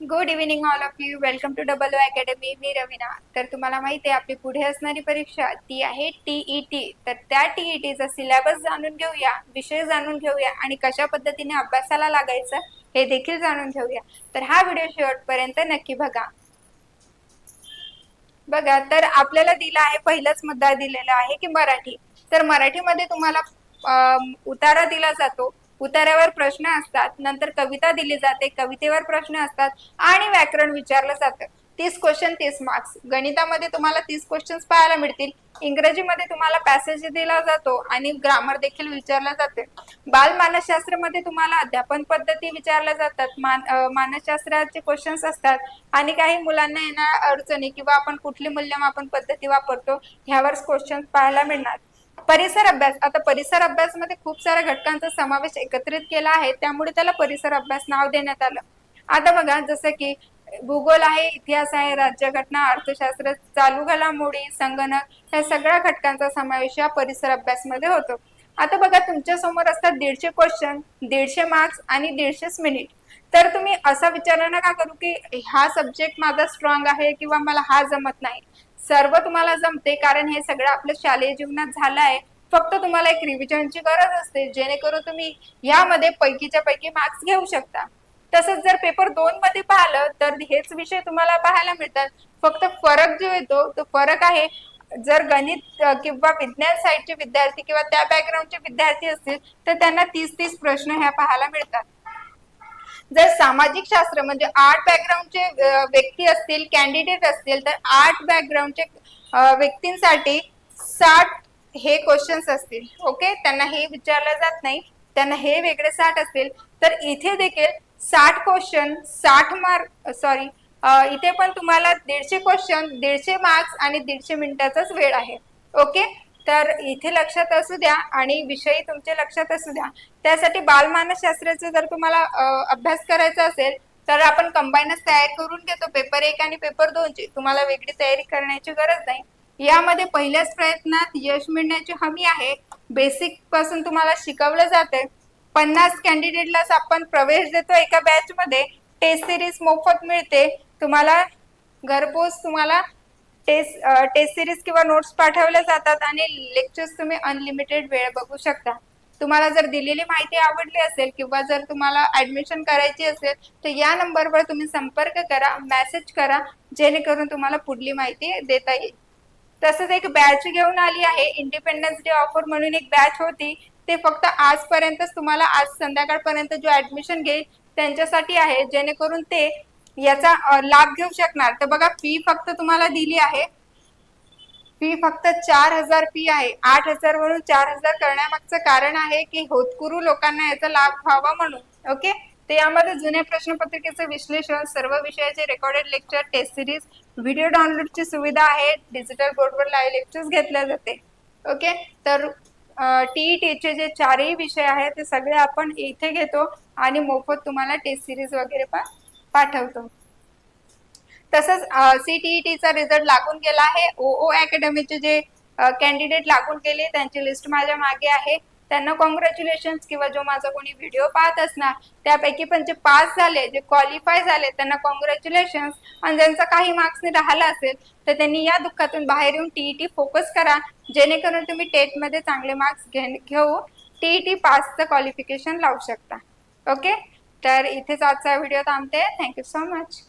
Good evening all of you welcome to double O academy मी रवीना. तर तुम्हाला माहिती आहे आपली पुढे असणारी परीक्षा ती आहे टीई टी तर त्या टीई टीचा सिलेबस जाणून घेऊया विषय जाणून घेऊया आणि कशा पद्धतीने अभ्यासाला लागायचं हे देखील जाणून घेऊया. तर हा व्हिडिओ शेवटपर्यंत नक्की बघा. बघा तर आपल्याला दिला आहे पहिलाच मुद्दा दिलेला आहे की मराठी. तर मराठीमध्ये तुम्हाला उतारा दिला जातो. उतार्यावर प्रश्न असतात नंतर कविता दिली जाते कवितेवर प्रश्न असतात आणि व्याकरण विचारलं जातं. तीस क्वेश्चन तीस मार्क्स गणितामध्ये तुम्हाला तीस क्वेश्चन्स पाहायला मिळतील. इंग्रजीमध्ये तुम्हाला पॅसेज दिला जातो आणि ग्रामर देखील विचारला जाते. बालमानसशास्त्रामध्ये तुम्हाला अध्यापन पद्धती विचारल्या जातात. मान मानसशास्त्राचे क्वेश्चन्स असतात. आणि काही मुलांना येणार अडचणी किंवा आपण कुठली मूल्यमापन पद्धती वापरतो ह्यावर क्वेश्चन्स पाहायला मिळणार. परिसर अभ्यास. आता परिसर अभ्यास मध्ये खूप साऱ्या घटकांचा समावेश एकत्रित केला आहे. त्यामुळे त्याला परिसर अभ्यास नाव देण्यात आलं. आता बघा जसं की भूगोल आहे इतिहास आहे राज्यघटना अर्थशास्त्र चालू घडामोडी संगणक या सगळ्या घटकांचा समावेश या परिसर अभ्यास मध्ये होतो. आता बघा तुमच्यासमोर असतात दीडशे क्वेश्चन दीडशे मार्क्स आणि दीडशेच मिनिट तर तुम्ही असा विचार नका करू की हा सब्जेक्ट माझा स्ट्रॉंग आहे किंवा मला हा जमत नाही? सर्व तुम्हाला जमते कारण हे सगळं आपलं शालेय जीवनात झालं आहे फक्त तुम्हाला एक रिव्हिजनची गरज असते जेणेकरून तुम्ही यामध्ये पैकीच्या पैकी मार्क्स घेऊ शकता. तसंच जर पेपर दोन मध्ये पाहिलं तर हेच विषय तुम्हाला पाहायला मिळतात. फक्त फरक जो येतो तो फरक आहे. जर गणित किंवा विज्ञान साईडचे विद्यार्थी किंवा त्या बॅकग्राऊंडचे विद्यार्थी असतील तर त्यांना तीस तीस प्रश्न ह्या पाहायला मिळतात. जर सामाजिक शास्त्र म्हणजे आर्ट बॅकग्राऊंडचे व्यक्ती असतील कॅन्डिडेट असतील तर आर्ट बॅकग्राऊंडचे व्यक्तींसाठी साठ हे क्वेश्चन्स असतील. ओके त्यांना हे विचारलं जात नाही. त्यांना हे वेगळे साठ असतील. तर इथे देखील साठ क्वेश्चन साठ मार्क सॉरी इथे पण तुम्हाला दीडशे क्वेश्चन दीडशे मार्क्स आणि दीडशे मिनिटाचाच वेळ आहे. ओके तर इथे लक्षात असू द्या आणि विषयी तुमच्या लक्षात असू द्या. त्यासाठी बालमानसशास्त्राचा जर तुम्हाला अभ्यास करायचा असेल तर आपण कंबाईनच तयार करून घेतो. पेपर एक आणि पेपर दोनची. तुम्हाला वेगळी तयारी करण्याची गरज नाही. यामध्ये पहिल्याच प्रयत्नात यश मिळण्याची हमी आहे. बेसिकपासून तुम्हाला शिकवलं जाते पन्नास कॅन्डिडेटलाच आपण प्रवेश देतो एका बॅच मध्ये. टेस्ट सिरीज मोफत मिळते. तुम्हाला घरपोच तुम्हाला टेस्ट टेस्ट सिरीज किंवा नोट्स पाठवल्या जातात आणि लेक्चर्स तुम्ही अनलिमिटेड वेळ बघू शकता. तुम्हाला जर दिलेली माहिती आवडली असेल किंवा जर तुम्हाला ऍडमिशन करायची असेल तर या नंबरवर तुम्ही संपर्क करा मेसेज करा जेणेकरून तुम्हाला पुढली माहिती देता येईल. तसंच एक बॅच घेऊन आली आहे इंडिपेंडन्स डे ऑफर म्हणून एक बॅच होती. ते फक्त आजपर्यंतच तुम्हाला आज संध्याकाळपर्यंत जो ऍडमिशन घेईल त्यांच्यासाठी आहे. जेणेकरून ते याचा लाभ घेऊ शकणार. तर बघा फी फक्त तुम्हाला दिली आहे. फी फक्त चार हजार फी आहे. आठ हजार वरून चार हजार करण्यामागचं कारण आहे की होतकुरू लोकांना याचा लाभ व्हावा म्हणून. ओके? तर यामध्ये जुन्या प्रश्नपत्रिकेचं विश्लेषण सर्व विषयाचे recorded lecture test series video डाउनलोडची सुविधा आहे. डिजिटल बोर्डवर लाईव्ह लेक्चर्स घेतले जाते. ओके? तर टी टीचे जे चारही विषय आहेत ते सगळे आपण इथे घेतो. आणि मोफत तुम्हाला टेस्ट सिरीज वगैरे पण पाठवतो. तसंच सीटीईटीचा रिझल्ट लागून गेला आहे. ओ ओ अकॅडमीचे जे कॅन्डिडेट लागून गेले त्यांची लिस्ट माझ्या मागे आहे. त्यांना कॉंग्रॅच्युलेशन किंवा जो माझा कोणी व्हिडिओ पाहत असणार त्यापैकी पण जे पास झाले जे क्वालिफाय झाले त्यांना कॉंग्रॅच्युलेशन आणि ज्यांचा काही मार्क्सने राहिला असेल तर त्यांनी या दुःखातून बाहेर येऊन टीईटी फोकस करा. जेणेकरून तुम्ही टेटमध्ये चांगले मार्क्स घेऊ टीईटी पासचं क्वालिफिकेशन लावू शकता. ओके तर इथेच आजचा व्हिडिओ थांबते. Thank you so much